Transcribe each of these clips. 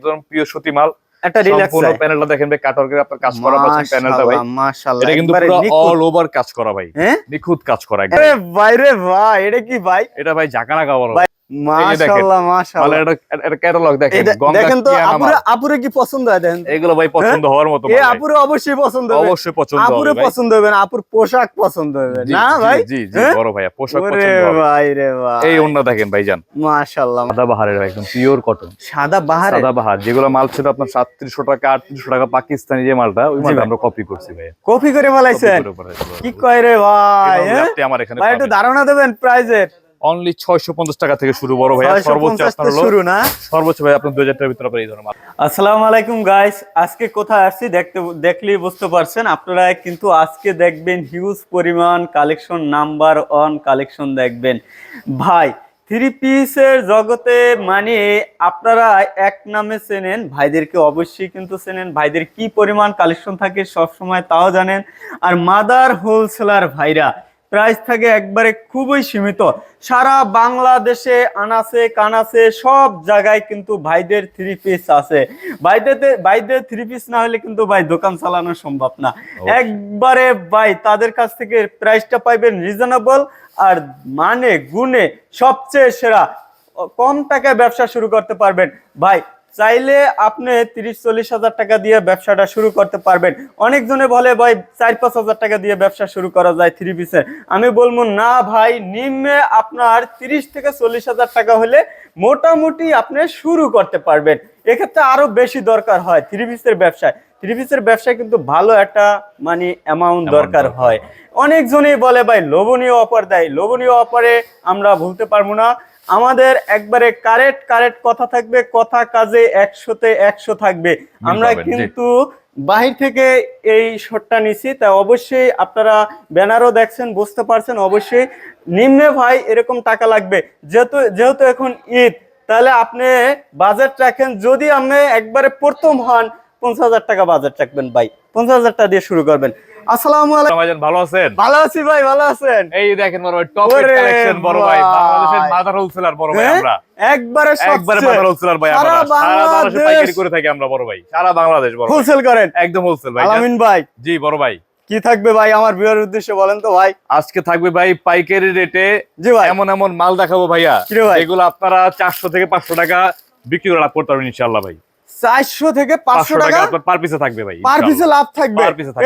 একদম প্রিয় সুতি মাল। একটা রিল্যাক্স সম্পূর্ণ প্যানেলটা দেখেন ভাই কাটওয়ার্কের আপনার কাজ করা পাচ্ছেন প্যানেলটা ভাই। মাশাআল্লাহ এটা কিন্তু পুরো নিখুঁত। অল ওভার কাজ করা ভাই। হ্যাঁ? কাজ করা একদম। আরে ভাই রে ভাই এটা কি ভাই? এটা ভাই জাকারা গাওয়ার মাশাআল্লাহ মানে মাশাআল্লাহ এটা এটা ক্যাটালগ দেখেন এই দেখেন তো আপুরে আপুরে কি পছন্দ হয় দেখেন এগুলো ভাই পছন্দ হওয়ার মতো এ আপুরে অবশ্যই পছন্দ হবে। অবশ্যই পছন্দ হবে ভাই। পছন্দ হবে না আপুর পোশাক পছন্দ হবে না ভাই? জি জি হ্যাঁ? বড় ভাইয়া পোশাক পছন্দ হবে। ভাই রে ভাই। এই অন্য দেখেন ভাইজান মাশাআল্লাহ। সাদা বাহারের একদম পিওর কটন সাদা বাহারে? সাদা বাহার যেগুলো মাল ছিল আপনার সাতত্রিশশো টাকা আটত্রিশশো টাকা পাকিস্তানি যে মালটা ওই মালটা আমরা কপি করছি ভাই কপি করে ফেলাইছেন? কি কয় রে ভাই। হ্যাঁ? আপনি আমার এখানে ভাই একটু ধারণা দেবেন প্রাইজের অনলি ছয়শো পঞ্চাশ টাকা থেকে শুরু বড় ভাইয়া সর্বোচ্চ আপনার শুরু না? সর্বোচ্চ ভাই আপনার দুই হাজার টাকার ভিতরে আপনার এই ধরনের আসসালামু আলাইকুম গাইস আজকে কোথায় আসছি দেখতে দেখলেই বুঝতে পারছেন। আপনারা কিন্তু আজকে দেখবেন হিউজ পরিমাণ কালেকশন নাম্বার ওয়ান কালেকশন দেখবেন। ভাই থ্রি পিসের জগতে মানে আপনারা এক নামে চেনেন ভাইদেরকে অবশ্যই কিন্তু চেনেন। ভাইদের কি পরিমাণ কালেকশন থাকে সবসময় তাও জানেন। আর মাদার হোলসেলার ভাইরা প্রাইস থাকে একবারে খুবই সীমিত। সারা বাংলাদেশে আনাসে কানাসে সব জায়গায় কিন্তু ভাইদের থ্রি পিস আছে। ভাইদের ভাইদের থ্রি পিস না হলে কিন্তু ভাই দোকান চালানো সম্ভব না। একবারে ভাই তাদের কাছ থেকে প্রাইসটা পাইবেন রিজনেবল আর মানে গুণে সবচেয়ে সেরা। কম টাকায় ব্যবসা শুরু করতে পারবেন। ভাই চাইলে আপনি তিরিশ চল্লিশ হাজার টাকা দিয়ে ব্যবসাটা শুরু করতে পারবেন। অনেকজনে বলে ভাই চার পাঁচ হাজার টাকা দিয়ে ব্যবসা শুরু করা যায় থ্রি পিসের আমি বলব না ভাই নিম্নে আপনার তিরিশ থেকে চল্লিশ হাজার টাকা হলে মোটামুটি আপনি শুরু করতে পারবেন। এক্ষেত্রে আরও বেশি দরকার হয় থ্রি পিসের ব্যবসায়। থ্রি পিসের ব্যবসায় কিন্তু ভালো একটা মানে অ্যামাউন্ট দরকার দরকার। হয়। অনেকজনই বলে ভাই লোভনীয় অফার দেয়। লোভনীয় অফারে আমরা ভুলতে পারব না। আমাদের একবারে কারেক্ট কারেক্ট কথা থাকবে কথা কাজে একশোতে একশো থাকবে। আমরা কিন্তু বাহির থেকে এই শটটা নিছি তাই অবশ্যই আপনারা ব্যানারও দেখছেন বুঝতে পারছেন অবশ্যই নিম্নে ভাই এরকম টাকা লাগবে। যেহেতু যেহেতু এখন ঈদ তাহলে আপনি বাজেট রাখেন যদি আমি একবারে প্রথম হন পঞ্চাশ হাজার টাকা বাজেট রাখবেন ভাই। পঞ্চাশ হাজার টাকা দিয়ে শুরু করবেন। আসসালামু আলাইকুম। ভালো আছেন? ভালো আছি ভাই ভালো আছেন। এই দেখেন বড় ভাই টপ কালেকশন বড় ভাই। বাংলাদেশের মাদার হোলসেলার বড় ভাই হ্যাঁ? আমরা। একবারে একবারে মাদার হোলসেলার ভাই আমরা সারা বাংলাদেশে। পাইকারি করে থাকি আমরা বড় ভাই। সারা বাংলাদেশ বড় হোলসেল করেন। একদম হোলসেল ভাই। আলামিন ভাই। জি বড় ভাই। কি থাকবে ভাই আমার বিয়ের উদ্দেশ্যে বলেন তো ভাই? আজকে থাকবে ভাই পাইকারি রেটে জি ভাই। এমন এমন মাল দেখাবো ভাইয়া? এগুলো আপনারা চারশো থেকে পাঁচশো টাকা বিক্রি করে লাভ করতে পারবেন ইনশাল্লাহ ভাই। চারশো থেকে পাঁচশো টাকা পার পিসে থাকবে ভাই পার পিসে লাভ থাকবে।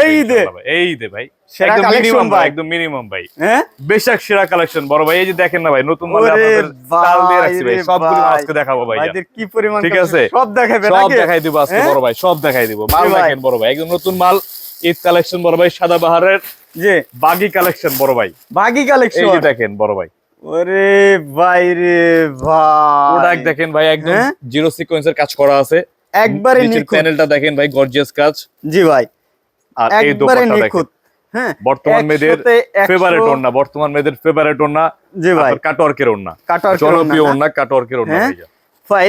এই দে। এই দে ভাই। একদম মিনিমাম ভাই। একদম মিনিমাম ভাই। হ্যাঁ? বেশাক সেরা কালেকশন বড় ভাই এই যে দেখেন না ভাই নতুন মালে আপনাদের স্টাইল দিয়ে রাখছি ভাই সবগুলো আজকে দেখাবো ভাই কি পরিমাণ ঠিক আছে? সব দেখাবে সব দেখাই দিব আজকে হ্যাঁ? বড় ভাই সব দেখাই দিব। মাল দেখেন বড় ভাই একদম নতুন মাল ঈদ কালেকশন বড় ভাই সাদা বাহারের জি। বাগি কালেকশন বড় ভাই। এই কালেকশন যে দেখেন বড় ভাই। ওরে ভাই রে ভাই। প্রোডাক্ট দেখেন ভাই একদম হ্যাঁ? জিরো সিকোয়েন্সের কাজ করা আছে। একবারে নিখুঁত। প্যানেলটা দেখেন ভাই গর্জিয়াস কাজ। জি ভাই আর এই দোপাট্টা দেখেন। হ্যাঁ বর্তমান মেয়েদের। ফেভারিট ওন্না বর্তমান মেয়েদের ফেভারিট ওন্না জি ভাই। কাটওয়ার্কের ওন্না কাটার জনপ্রিয় ওন্না কাটওয়ার্কের ওন্না হ্যাঁ? ভাই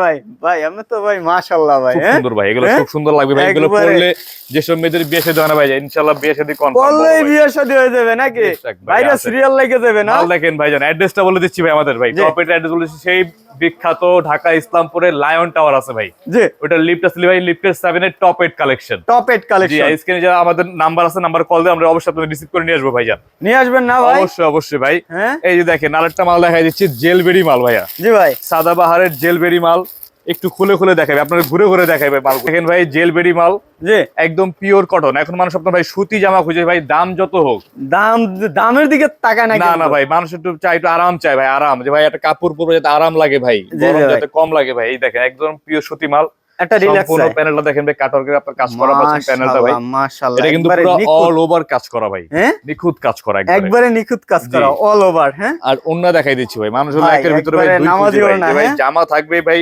ভাই ভাই আমি তো ভাই মাশাআল্লাহ ভাই খুব হ্যাঁ? সুন্দর ভাই এগুলো হ্যাঁ? খুব সুন্দর লাগবে ভাই। এগুলো। পরলে যেসব মেয়েদের বিয়ে শাদী হয় না ভাই ইনশাআল্লাহ বিয়ে শাদী কনফার্ম বললেই বিয়ে শাদী হয়ে যাবে নাকি? বেশ, একবারে সিরিয়াল লেগে যাবে না? দেখেন ভাইজান অ্যাড্রেসটা বলে দিচ্ছি ভাই আমাদের ভাই। জি। টপের অ্যাড্রেস বলে দিচ্ছি সেই বিখ্যাত ঢাকা ইসলামপুরের লায়ন টাওয়ার আছে ভাই। জি। ওটা লিফট আসলে ভাই লিফটের সেভেন এর top eight collection top G collection স্ক্রিনে যা আমাদের নাম্বার আছে নাম্বার কল দিয়ে আমরা অবশ্যই আপনাদের রিসিভ করে নিয়ে আসব ভাইয়া নিয়ে আসবেন না ভাই? অবশ্যই অবশ্যই ভাই। হ্যাঁ? এই যে দেখেন আরেকটা মাল দেখা দিচ্ছি জেলবেরি মাল ভাইয়া। জি ভাই। সাদা বাহারের জেলবেরি মাল। একটু খুলে খুলে দেখাবে আপনারা ঘুরে ঘুরে দেখাবে মাল দেখেন ভাই জেল জেলবেরি মাল যে একদম পিওর কটন এখন মানুষ আপনার ভাই সুতি জামা খুঁজে ভাই দাম যত হোক। দাম দামের দিকে তাকায় না না না ভাই মানুষ একটু চাই একটু আরাম চায় ভাই আরাম। যে ভাই একটা কাপড় পরে যাতে আরাম লাগে ভাই গরম যাতে কম লাগে ভাই এই দেখেন একদম পিওর সুতি মাল। একটা রিল্যাক্স সম্পূর্ণ প্যানেলটা দেখেন ভাই আপনার কাজ করা পাচ্ছেন প্যানেলটা ভাই। মাশাআল্লাহ এটা কিন্তু পুরো অল ওভার কাজ করা ভাই। হ্যাঁ? নিখুঁত কাজ করা একবারে। একবারে নিখুঁত কাজ করা অল ওভার হ্যাঁ? আর অন্য দেখাই দিচ্ছি ভাই মানুষ হলো একের ভিতরে ভাই দুই নামাজি ভাই হ্যাঁ? জামা থাকবে ভাই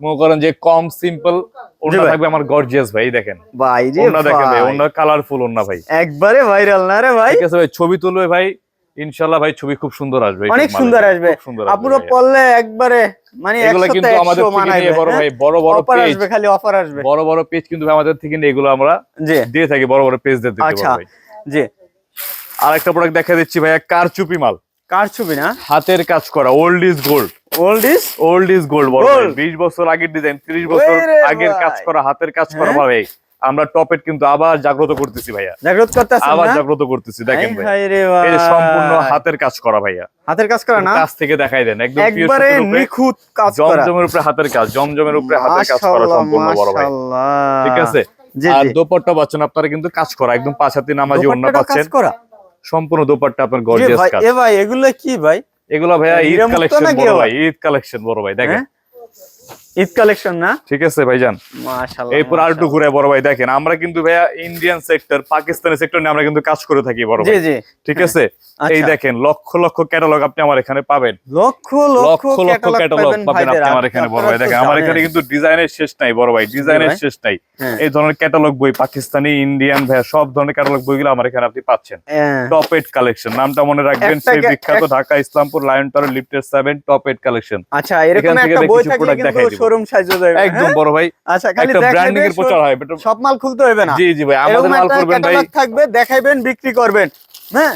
মনে করেন যে কম সিম্পল। থাকবে আমার গর্জিয়াস ভাই দেখেন। ভাই রে ওনা দেখেন ভাই। ভাই ওনা কালারফুল ওনা ভাই। একবারে ভাইরাল না রে ভাই? ঠিক আছে ভাই ছবি তুলবে ভাই ইনশাআল্লাহ ভাই ছবি খুব সুন্দর আসবে অনেক সুন্দর আসবে। আপুরো পড়লে একবারে মানে এগুলো কিন্তু আমাদের 100 থেকে নিয়ে বড় হ্যাঁ? ভাই বড় বড় পেজ আসবে খালি অফার আসবে। বড় বড় পেজ কিন্তু আমাদের থেকে নিয়ে এগুলো আমরা দিয়ে থাকি বড় বড় পেজ দিয়ে দিতে আচ্ছা। ভাই। জি। আর একটা প্রোডাক্ট দেখা দিচ্ছি ভাইয়া কারচুপি মাল। কার ছবি না? হাতের কাজ করা old is gold old is old is gold বড় ভাই Gold? বিশ বছর আগের ডিজাইন ত্রিশ বছর আগের কাজ করা হাতের কাজ করা হ্যাঁ? ভাই আমরা টপেট কিন্তু আবার জাগ্রত করতেছি ভাইয়া। জাগ্রত করতেছেন আবার জাগ্রত করতেছি দেখেন ভাই। এই সম্পূর্ণ হাতের কাজ করা ভাইয়া। হাতের কাজ করা না? কাছ থেকে দেখাই দেন একদম একবারে নিখুঁত কাজ করা। জমজমের উপরে হাতের কাজ জমজমের উপরে হাতের কাজ করা সম্পূর্ণ বড় ভাই। ঠিক আছে? আর দোপাট্টা পাচ্ছেন আপনারা কিন্তু কাজ করা একদম পাঁচ হাতি নামাজি অন্য দোপাট্টাটাও কাজ পাচ্ছেন। করা? সম্পূর্ণ দোপাট্টা আপনার গর্জিয়াস ভাই কাজ। এ ভাই এগুলো কি ভাই? এগুলো ভাইয়া ঈদ কালেকশন বড় ভাই ঈদ কালেকশন বড় ভাই দেখেন। হ্যাঁ? ঈদ কালেকশন না? ঠিক আছে ভাইজান। মাশাআল্লাহ এরপর আর একটু ঘুরে বড় ভাই দেখেন আমরা কিন্তু ভাইয়া ইন্ডিয়ান সেক্টর পাকিস্তানি সেক্টর নিয়ে আমরা কিন্তু কাজ করে থাকি বড় ভাই। জি ঠিক আছে? এই আচ্ছা। দেখেন লক্ষ লক্ষ ক্যাটালগ আপনি আমার এখানে পাবেন। লক্ষ লক্ষ লক্ষ ক্যাটালগ পাবেন আপনি আমার এখানে বড় ভাই। দেখেন আমার এখানে কিন্তু ডিজাইনের শেষ নাই বড় ভাই ডিজাইনের শেষ নাই। হ্যাঁ। এই ধরনের ক্যাটালগ বই পাকিস্তানি ইন্ডিয়ান ভাইয়া সব ধরনের ক্যাটালগ বইগুলো আমার এখানে আপনি পাচ্ছেন। টপ এইট কালেকশন নামটা মনে রাখবেন সেই বিখ্যাত Dhaka Islampur lion tower lifted seven top eight collection আচ্ছা এরকম একটা বই থাকলে কিন্তু। শোরুম সাইজে যাবে একদম? বড় ভাই। আচ্ছা খালি ব্র্যান্ডিং এর প্রচার হয় সব মাল খুলতে হবে না। জি জি ভাই আমাদের মাল করবেন ভাই। থাকবে দেখাইবেন বিক্রি করবেন হ্যাঁ?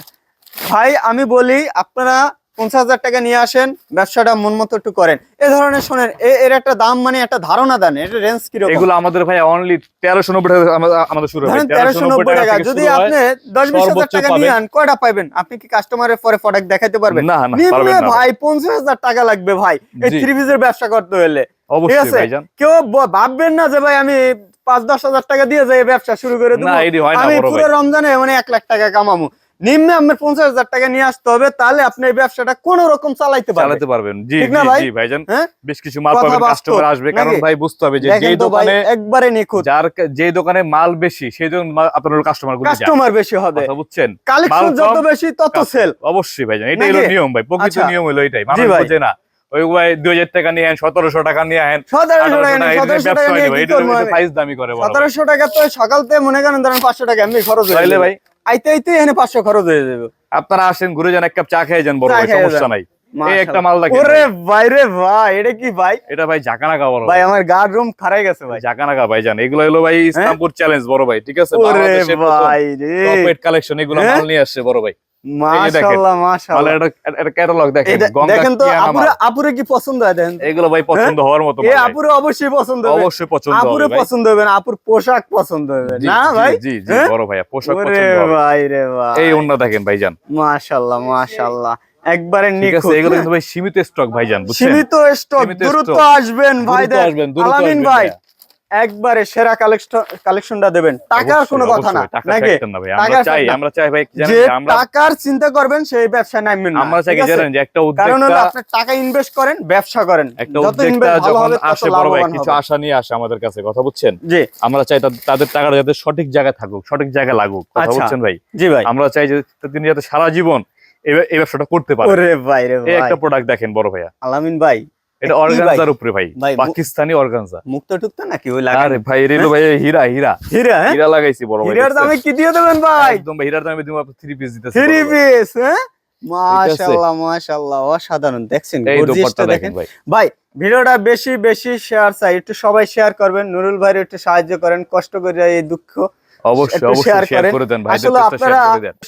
ভাই আমি বলি আপনারা পঞ্চাশ হাজার টাকা নিয়ে আসেন ব্যবসাটা মন মতো একটু করেন। এ ধরনের শোনেন এর একটা দাম মানে একটা ধারণা দেন এর রেঞ্জ কীরকম? এগুলো আমাদের ভাই অনলি তেরোশো নব্বই টাকা আমাদের শুরু ধরেন তেরোশো নব্বই টাকা যদি আপনি দশ বিশ হাজার টাকা নিয়ে আন কয়টা পাইবেন? আপনি কি কাস্টমারের পরে প্রোডাক্ট দেখাতে পারবেন? না, না, ভাই পঞ্চাশ হাজার টাকা লাগবে ভাই এই। থ্রি পিসের ব্যবসা করতে হলে। ঠিক আছে? কেউ ভাববেন না যে ভাই আমি পাঁচ দশ হাজার টাকা দিয়ে যাই ব্যবসা শুরু করে দেবো। এটি আমি পুরো রমজানে মানে এক লাখ টাকা কামাবো। নিম্নে আপনার পঞ্চাশ হাজার টাকা নিয়ে আসতে হবে তাহলে আপনি এই ব্যবসাটা কোন রকম চালাইতে পারবেন। চালাতে পারবেন। জি জি ভাইজান হ্যাঁ? বেশ কিছু মাল পাবেন কাস্টমার আসবে কারণ ভাই বুঝতে হবে যে যেই দোকানে একবারে নিখুঁত। যার যেই দোকানে মাল বেশি সেই দোকান আপনার কাস্টমারগুলো কাস্টমার বেশি হবে। বুঝছেন? কালেকশন যত বেশি তত সেল অবশ্যই ভাইজান এটাই হলো নিয়ম ভাই প্রকৃত আচ্ছা। নিয়ম হলো এটাই। মানুষ। বোঝে না ওই ভাই দুই হাজার টাকা নিয়ে আন সতেরোশো টাকা নিয়ে আন সতেরোশো টাকা দামি করে সতেরোশো টাকা তো সকালতে মনে করেন ধরেন পাঁচশো টাকা এমনি খরচ হয়ে। ভাই আইতে আইতে এখানে পাঁচশো খরচ হয়ে যাবে। আপনারা আসেন ঘুরে যান এক কাপ চা খেয়ে যান বড় সমস্যা নাই। একটা মাল দেখেন ওরে ভাই। রে ভাই এটা কি ভাই? এটা ভাই বড় ভাই আমার রুম খারাই গেছে ভাই। ভাই জান এগুলো হলো ভাই ইসলামপুর চ্যালেঞ্জ বড় ভাই ঠিক আছে? ওরে ভাই রে। কালেকশন এগুলো হ্যাঁ? মাল নিয়ে আসছে বড় ভাই। মাশাআল্লাহ মাশাআল্লাহ। ক্যাটালগ দেখেন তো আপুরে আপুরে কি পছন্দ হয় দেখেন এগুলো ভাই পছন্দ হওয়ার মতো আপুরে অবশ্যই পছন্দ হবে। অবশ্যই পছন্দ আপুরে হবে। পছন্দ হবে না আপুর পোশাক পছন্দ হবে জি, না ভাই? জি জি হ্যাঁ? বড় ভাইয়া পোশাক পছন্দ হবে। ভাই রে ভাই। এই দেখেন ভাইজান। মাশাআল্লাহ মাশাআল্লাহ। একবারে নিখুঁত এগুলো হ্যাঁ? কিন্তু ভাই সীমিত স্টক ভাইজান বুঝছেন? সীমিত স্টক দ্রুত আসবেন ভাই দ্রুত আসবেন, দ্রুত আসবেন ভাই। একবারে সেরা কালেকশন কালেকশনটা দেবেন। টাকার কোনো কথা না নাকি? আমরা চাই আমরা চাই ভাই যে টাকার চিন্তা করবেন সেই ব্যবসা নামবেন না। আমরা চাই? জানেন যে একটা কারণ হলো আপনি টাকা ইনভেস্ট করেন ব্যবসা করেন। একটা যত উদ্যোক্তা ইনভেস্ট ভালো যখন হবে আসে বড় ভাই কিছু আশা নিয়ে আসে আমাদের কাছে কথা বুঝছেন? জি। আমরা চাই তাদের- টাকাটা যাতে সঠিক জায়গায় থাকুক সঠিক জায়গায় লাগুক কথা আচ্ছা। বুঝছেন ভাই? জি ভাই। আমরা চাই যে তিনি যাতে সারা জীবন এই এই ব্যবসাটা করতে পারে। একটা প্রোডাক্ট দেখেন বড় ভাইয়া। আলামিন ভাই এটা ভাই? অর্গানজার উপরে ভাই ভাই, পাকিস্তানি অর্গানজা। মুক্ত টুকতো নাকি ওই লাগে আরে ভাই রেলো ভাই হীরা হীরা। হীরা হীরা লাগাইছি বড় ভাই হীরার দামে কি দিয়ে দেবেন ভাই? একদম ভাই হীরার দামে দিব আপনি 3 পিস দিতেছি থ্রি বড় ভাই। পিস হ্যাঁ? মাশাআল্লাহ মাশাআল্লাহ অসাধারণ। দেখছেন গর্জিয়াসটা দেখেন ভাই। ভাই ভিডিওটা বেশি বেশি শেয়ার চাই একটু সবাই শেয়ার করবেন নুরুল ভাইয়ের একটু সাহায্য করেন কষ্ট করে এই দুঃখ অবশ্যই শেয়ার করে দেন ভাই আসলে আপনারা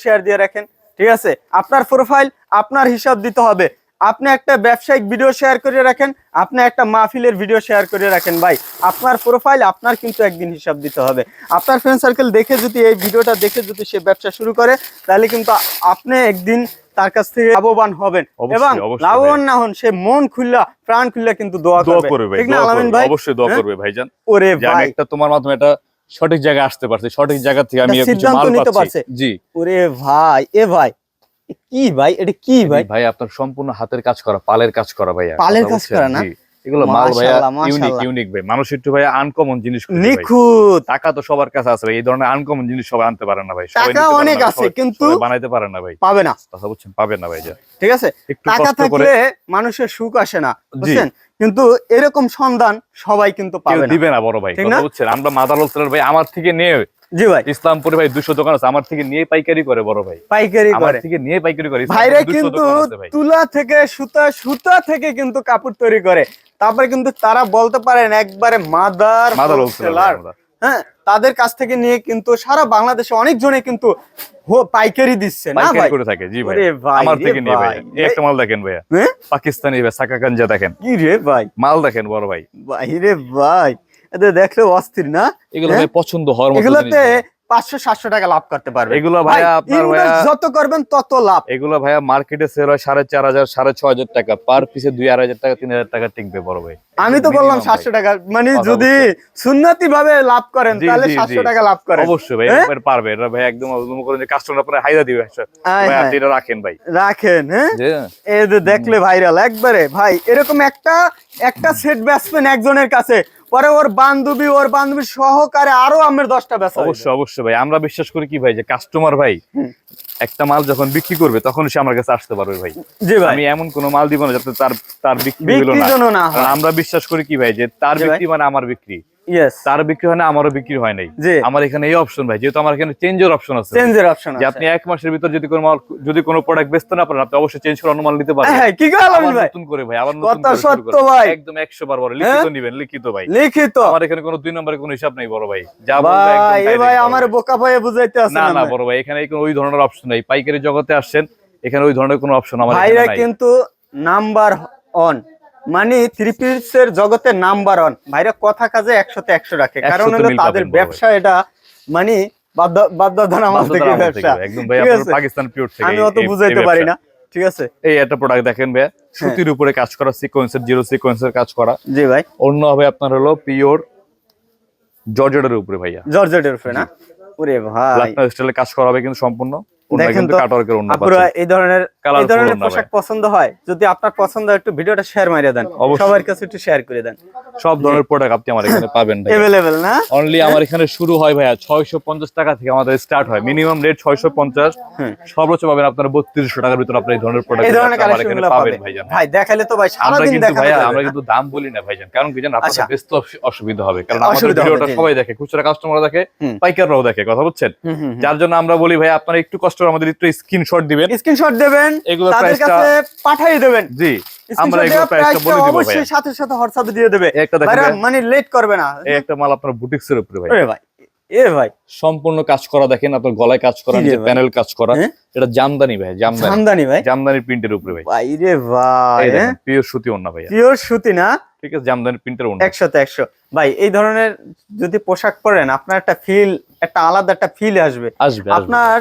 শেয়ার দিয়ে রাখেন ঠিক আছে? আপনার প্রোফাইল আপনার হিসাব দিতে হবে। আপনি একটা ব্যবসায়িক ভিডিও শেয়ার করে রাখেন আপনি একটা মাহফিলের ভিডিও শেয়ার করে রাখেন ভাই। আপনার প্রোফাইল আপনার কিন্তু একদিন হিসাব দিতে হবে। আপনার ফ্রেন্ড সার্কেল দেখে যদি এই ভিডিওটা দেখে যদি সে ব্যবসা শুরু করে তাহলে কিন্তু আপনি একদিন তার কাছ থেকে লাভবান হবেন। এবং লাভবান না হন সে মন খুল্লা প্রাণ খুল্লা কিন্তু দোয়া দোয়া করবে। ঠিক না আলামিন ভাই? অবশ্যই দোয়া হ্যাঁ? করবে ভাইজান। ওরে ভাই। একটা তোমার মাধ্যমে একটা সঠিক জায়গায় আসতে পারছি সঠিক জায়গা থেকে আমি সিদ্ধান্ত মাল নিতে পাচ্ছি। পারছে। জি। ওরে ভাই এ ভাই কি ভাই? এটা কি ভাই? ভাই আপনার সম্পূর্ণ হাতের কাজ করা পালের কাজ করা ভাইয়া। পালের কাজ করা না? এগুলো মাল ভাইয়া ইউনিক ইউনিক ভাই। মানুষ একটু ভাইয়া আনকমন জিনিস নিখুঁত। টাকা তো সবার কাছে আছে এই ধরনের আনকমন জিনিস সবাই আনতে পারে না ভাই। টাকা অনেক আছে, কিন্তু- বানাইতে পারে না ভাই। পাবে না। কথা বুঝছেন? পাবেন না ভাই ঠিক আছে? টাকা থাকলে মানুষের সুখ আসে না বুঝছেন? কিন্তু এরকম সন্ধান সবাই কিন্তু পাবে দিবে না বড় ভাই? বুঝছেন? আমরা মাদার ভাই আমার থেকে নিয়ে জি ভাই। ইসলামপুরে ভাই দুশো দোকান আছে। আমার থেকে নিয়ে পাইকারি করে বড় ভাই। পাইকারি আমার থেকে নিয়ে পাইকারি করে। ভাইরে ইসলামপুরে 200 কিন্তু। তুলা থেকে সুতা সুতা থেকে কিন্তু কাপড় তৈরি করে। তারপরে কিন্তু তারা বলতে পারেন একবারে মাদার মাদার হ্যাঁ তাদের কাছ থেকে নিয়ে কিন্তু সারা বাংলাদেশে অনেক জনে কিন্তু পাইকারি দিচ্ছে। না ভাই? করে থাকে। জি ভাই। আমার থেকে নিয়ে ভাই। একটা মাল দেখেন ভাইয়া। হ্যাঁ? পাকিস্তানি ভাই সাকা গাঞ্জা দেখেন। কি রে ভাই? মাল দেখেন বড় ভাই। ভাই রে ভাই। এদের দেখলে অস্থির না? এগুলো হ্যাঁ? ভাই পছন্দ হওয়ার মতো এগুলোতে ভাই। পাঁচশো সাতশো টাকা লাভ করতে পারবে। এগুলো ভাইয়া আপনার ভাইয়া- যত করবেন তত লাভ। এগুলো ভাইয়া মার্কেটে সেল হয় সাড়ে চার হাজার সাড়ে ছয় হাজার টাকা। পার পিসে দুই আড়াই হাজার টাকা তিন হাজার টাকা টিকবে বড় ভাই। আমি তো বললাম ভাই। সাতশো টাকা। মানে যদি সুন্নতি ভাবে লাভ করেন তাহলে সাতশো। টাকা লাভ করেন। অবশ্যই ভাই হ্যাঁ? এবার পারবে। এটা ভাই একদম মনে করেন যে কাস্টমার আপনার হাইদা দিবে। ভাই আপনি এটা রাখেন ভাই। রাখেন হ্যাঁ? এই যে দেখলে ভাইরাল একবারে। ভাই এরকম একটা একটা সেট বেচবেন একজনের কাছে পরে ওর বান্ধবী ওর বান্ধবী সহকারে আরও আমের দশটা বেচা অবশ্যই অবশ্যই ভাই। আমরা বিশ্বাস করি কি ভাই যে কাস্টমার ভাই একটা মাল যখন বিক্রি করবে তখন সে আমার কাছে আসতে পারবে ভাই। জি ভাই। আমি এমন কোন মাল দিব না যাতে তার তার বিক্রি হলো না। আমরা বিশ্বাস করি কি ভাই যে তার। বিক্রি মানে আমার বিক্রি। তার বিক্রি হয় না আমারও বিক্রি হয় নাই। আমার এখানে এই অপশন ভাই যেহেতু আমার এখানে চেঞ্জের অপশন আছে। চেঞ্জের অপশন যে আপনি এক মাসের ভিতর যদি কোনো যদি কোনো প্রোডাক্ট বেচতে না পারেন আপনি অবশ্যই চেঞ্জ করে অন্য মাল নিতে পারেন হ্যাঁ কি গেল আবার ভাই? নতুন করে ভাই আবার নতুন কথা করে সত্য ভাই। একদম 100 বার বড় লিখিত নিবেন লিখিত ভাই। লিখিত। আমার এখানে কোনো দুই নম্বরে কোনো হিসাব নাই বড় ভাই। যা বলব একদম ভাই এ ভাই আমার ভাই। বোকা ভাইয়ে বুঝাইতে আছে না না বড় ভাই এখানে কোনো ওই ধরনের অপশন নাই। পাইকারি জগতে আসছেন এখানে ওই ধরনের কোনো অপশন আমার ভাইরা কিন্তু নাম্বার অন মানে থ্রি পিসের জগতে নাম্বার অন ভাইরা কথা কাজে একশোতে একশো রাখে। কারণ হলো তাদের ব্যবসা এটা মানে আমি অত বুঝাইতে পারি না। ঠিক আছে? এই একটা প্রোডাক্ট দেখেন ভাই সুতির উপরে কাজ করা সিকোয়েন্সের জিরো সিকোয়েন্সের কাজ করা। জি ভাই। অন্য হবে আপনার হলো পিওর জর্জেটের উপরে ভাইয়া। জর্জেটের উপরে না? ওরে ভাই। স্টাইলে কাজ করা হবে কিন্তু সম্পূর্ণ। দেখেন কিন্তু তো, কাটওয়ার্কের অন্য আপুরা এই ধরনের এই ধরনের পোশাক পছন্দ হয়। যদি আপনার পছন্দ একটু ভিডিওটা শেয়ার মারিয়ে দেন। সবার কাছে একটু শেয়ার করে দেন। সব ধরনের প্রোডাক্ট আপনি আমার এখানে পাবেন ভাই না? অনলি আমার এখানে শুরু হয় ভাইয়া ছয়শো পঞ্চাশ টাকা থেকে আমাদের স্টার্ট হয়। মিনিমাম রেট ছয়শো পঞ্চাশ। হুম। সর্বোচ্চ পাবেন আপনার বত্রিশশো টাকার ভিতর আপনি এই ধরনের প্রোডাক্ট এই ধরনের কালেকশন পাবেন ভাইজান ভাই দেখালে তো ভাই আমরা সারাদিন কিন্তু ভাইয়া আমরা কিন্তু দাম বলি না ভাইজান। কারণ কি জানেন। আপনাদের বেশ অসুবিধা হবে। কারণ আমাদের ভিডিওটা সবাই দেখে খুচরা কাস্টমার দেখে। পাইকাররাও দেখে কথা বুঝছেন? হুম। যার জন্য আমরা বলি ভাই আপনারা একটু কষ্ট করে আমাদের একটু স্ক্রিনশট দিবেন। স্ক্রিনশট দেবেন এগুলোর তাদের কাছে পাঠিয়ে দেবেন। জি আমরা এগুলো প্রাইসটা প্রাইসটা বলে দিব অবশ্যই সাথে সাথে হোয়াটসঅ্যাপে দিয়ে দেবে। এই একটা দেখেন মানে লেট করবে না। এই একটা মাল আপনার বুটিক্স উপরে ভাই। ভাই এ ভাই। সম্পূর্ণ কাজ করা দেখেন আপনার গলায় কাজ করা নিচে প্যানেল কাজ করা। হ্যাঁ? এটা জামদানি ভাই জামদানি। জামদানি ভাই? জামদানি প্রিন্টের উপরে ভাই। ভাই রে ভাই পিওর সুতি ওন্না ভাইয়া। পিওর সুতি না? ঠিক আছে জামদানি প্রিন্টের ওন্না একশোতে একশো। ভাই এই ধরনের যদি পোশাক পরেন আপনার একটা ফিল একটা আলাদা একটা ফিল আসবে আসবে। আপনার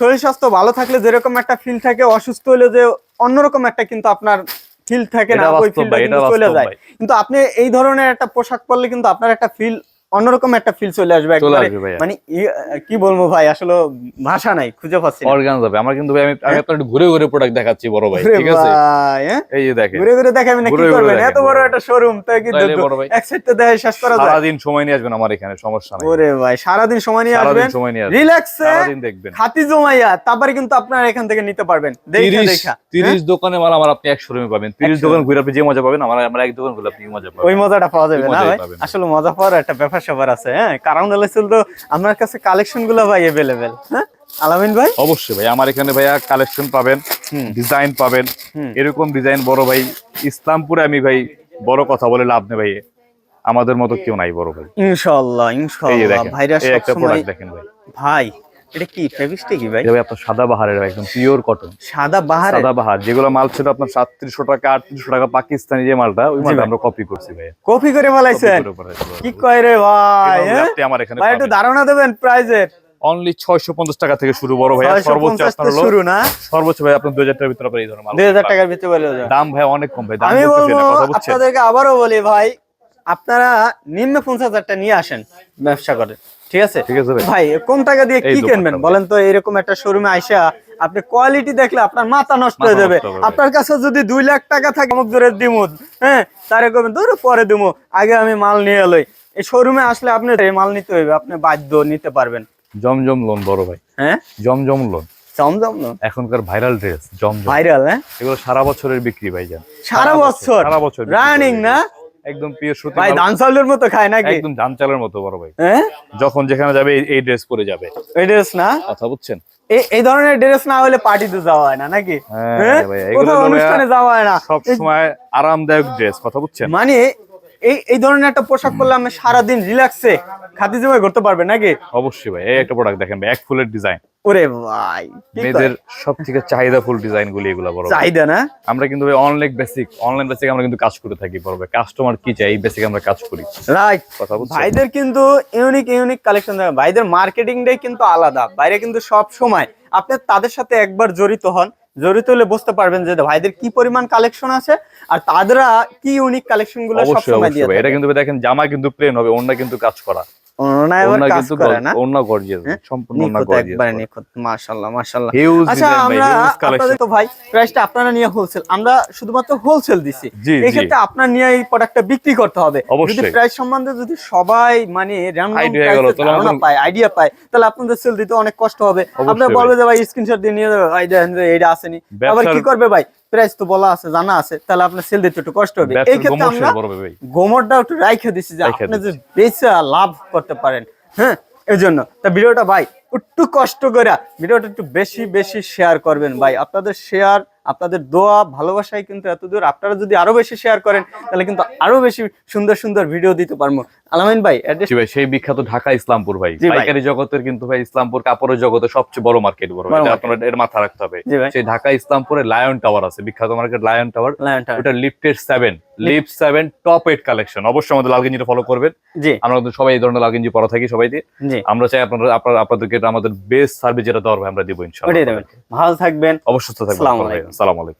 শরীর স্বাস্থ্য ভালো থাকলে যেরকম একটা ফিল থাকে অসুস্থ হলে যে অন্যরকম একটা কিন্তু আপনার ফিল থাকে না ওই ফিল ফিলটা কিন্তু চলে যায়। কিন্তু আপনি এই ধরনের একটা পোশাক পরলে কিন্তু আপনার একটা ফিল অন্যরকম একটা ফিল চলে আসবে মানে কি বলব ভাই আসলে ভাষা নাই খুঁজে পাচ্ছি। অর্গান যাবে আমার কিন্তু ভাই আমি আপনার ঘুরে ঘুরে প্রোডাক্ট দেখাচ্ছি বড় ভাই ঠিক আছে? হ্যাঁ? এই যে দেখেন। ঘুরে ঘুরে দেখাবেন না কি করবেন? এত বড়। একটা শোরুম তো কিন্তু তাইলে বড় ভাই। এক সাইডটা দেখে শেষ করা যায়। সারাদিন সময় নিয়ে আসবেন আমার এখানে সমস্যা নাই। ওরে ভাই সারাদিন সময় নিয়ে আসবেন। সময় নিয়ে আসবেন। রিল্যাক্সে সারাদিন দেখবেন। খাতি জমাইয়া তারপরে কিন্তু আপনার এখান থেকে নিতে পারবেন। দেখে দেখা। তিরিশ দোকানে মাল আমার আপনি এক শোরুমে পাবেন। তিরিশ এক দোকান ঘুরে আপনি যে মজা পাবেন আমার আমার এক দোকান ঘুরে আপনি মজা পাবেন। ওই মজাটা পাওয়া যাবে না ভাই? আসলে মজা পাওয়ার একটা ব্যাপার স্যাপার আছে হ্যাঁ? কারণ হলে তো আমার কাছে কালেকশনগুলো ভাই এভেলেবেল হ্যাঁ? আলামিন ভাই? অবশ্যই ভাই আমার এখানে ভাইয়া কালেকশন পাবেন ডিজাইন পাবেন। এরকম ডিজাইন বড় ভাই ইসলামপুরে আমি ভাই বড় কথা বলে লাভ নেই ভাই আমাদের মতো কেউ নাই বড় ভাই। ইনশাআল্লাহ ইনশাআল্লাহ। ভাইরা সব সময় প্রোডাক্ট দেখেন ভাই। ভাই এটা কি ফেভিস্টিক ভাই? এটা আপনার সাদা বাহারের একদম পিওর কটন সাদা বাহারে সাদা বাহার যেগুলো মাল ছিল আপনার সাতত্রিশশো টাকা আটত্রিশশো টাকা পাকিস্তানি যে মালটা ওই মালটা আমরা কপি করছি ভাই কপি করে ফেলাইছেন? কি কয় রে ভাই হ্যাঁ? আপনি আমার এখানে ভাই একটু ধারণা দেবেন প্রাইজের অনলি ছয়শো পঞ্চাশ টাকা থেকে শুরু বড় ভাই সর্বোচ্চ আপনার হলো শুরু না? সর্বোচ্চ ভাই আপনার দুই হাজার টাকার ভিতরে এই ধরনের মাল দুই হাজার পাবেন। টাকার ভিতরে বলে দাম ভাই অনেক কম ভাই দাম আমি বলব আপনাদেরকে আবারও বলি ভাই আপনারা নিম্ন পঞ্চাশ হাজারটা নিয়ে আসেন ব্যবসা করে। ঠিক আছে? ঠিক আছে ভাই। কম টাকা দিয়ে কি কিনবেন? বলেন তো এরকম একটা শোরুমে আইসা আপনি কোয়ালিটি দেখলে আপনার মাথা নষ্ট হয়ে যাবে। আপনার কাছে যদি দুই লাখ টাকা থাকে দিমুদ হ্যাঁ তারে ধরো পরে দিমু। আগে আমি মাল নিয়ে এলোই এই শোরুমে আসলে আপনি এই মাল নিতে হইবে আপনি বাধ্য নিতে পারবেন। জমজম লোন বড় ভাই। হ্যাঁ? জমজম লোন জমজম এখনকার ভাইরাল ড্রেস জমজম। ভাইরাল হ্যাঁ? এগুলো সারা বছরের বিক্রি ভাই যান সারা বছর সারা বছর রানিং না। একদম পিওর সুতি ভাই ধান মতো খায় নাকি? একদম ধান চালের মতো বড় ভাই। হ্যাঁ? যখন যেখানে যাবে এই- ড্রেস পরে যাবে। এই ড্রেস না? কথা বুঝছেন? এই ধরনের ড্রেস না হলে পার্টিতে যাওয়া হয় না নাকি? হ্যাঁ, হ্যাঁ? কোথাও অনুষ্ঠানে যাওয়া হয় না। সব সময় আরামদায়ক ড্রেস কথা বুঝছেন? মানে এই এই ধরনের একটা পোশাক পরলে আমি সারাদিন রিল্যাক্সে খাদি জমাই করতে পারবে নাকি? অবশ্যই ভাই এই একটা প্রোডাক্ট দেখেন ভাই এক ফুলের ডিজাইন ওরে ভাই মেয়েদের সব থেকে চাহিদা ফুল ডিজাইন গুলি এগুলো বড় চাহিদা না? আমরা কিন্তু ভাই অনলাইন বেসিক অনলাইন বেসিক আমরা কিন্তু কাজ করে থাকি বড় ভাই। কাস্টমার কি চাই এই বেসিক আমরা কাজ করি। রাইট কথা বুঝছ ভাইদের কিন্তু ইউনিক ইউনিক কালেকশন ভাইদের মার্কেটিংটাই কিন্তু আলাদা। বাইরে কিন্তু সব সময় আপনি তাদের সাথে একবার জড়িত হন। জড়িত হলে বুঝতে পারবেন যে ভাইদের কি পরিমাণ কালেকশন আছে আর তাদেরা কি ইউনিক কালেকশনগুলো সবসময় দিয়ে এটা কিন্তু দেখেন জামা কিন্তু প্লেন হবে অন্য কিন্তু কাজ করা। হ্যাঁ? আচ্ছা আপনারা নিয়ে হোলসেল আমরা শুধুমাত্র হোলসেল। ক্ষেত্রে আপনার নিয়ে এই প্রোডাক্টটা বিক্রি করতে হবে। যদি অবশ্যই। প্রাইস সম্বন্ধে যদি সবাই মানে ধারণা পায় আইডিয়া পায় তাহলে আপনাদের সেল দিতে অনেক কষ্ট হবে। আপনারা বলবে যে ভাই স্ক্রিনশট দিয়ে নিয়ে যাবে। এটা আসেনি। আবার কি করবে ভাই? প্রাইস তো বলা আছে জানা আছে তাহলে আপনার সেল দিতে একটু কষ্ট হবে। এই ক্ষেত্রে আমরা গোমরটা একটু রাইখে দিছি যে আপনি যে বেচা লাভ করতে পারেন হ্যাঁ? এই জন্য তা ভিডিওটা ভাই একটু কষ্ট করে ভিডিওটা একটু বেশি বেশি শেয়ার করবেন ভাই। আপনাদের শেয়ার আপনাদের দোয়া ভালোবাসাই কিন্তু এত দূর আপনারা যদি আরও বেশি শেয়ার করেন তাহলে কিন্তু আরও বেশি সুন্দর সুন্দর ভিডিও দিতে পারব। আলামিন ভাই ভাই সেই বিখ্যাত ঢাকা ইসলামপুর ভাই। পাইকারি জগতের কিন্তু ভাই ইসলামপুর কাপড়ের জগতের সবচেয়ে বড় মার্কেট বড়। আপনারা এর মাথা রাখতে হবে। সেই ঢাকা ইসলামপুরে লায়ন টাওয়ার আছে বিখ্যাত মার্কেট লায়ন টাওয়ার লায়নটা ওটা লিফটের seven lift seven top eight collection অবশ্যই আমাদের লাল গেঞ্জিটা ফলো করবেন। জি। আমরা কিন্তু সবাই এই ধরনের লাল গেঞ্জি পরা থাকি সবাই দিয়ে। আমরা চাই আপনারা আপনারা আপনাদেরকে আমাদের বেস্ট সার্ভিস যেটা দেওয়ার ভাই আমরা দিব ইনশাআল্লাহ। ভালো থাকবেন। অবশ্যই থাকবেন। আসসালামু আলাইকুম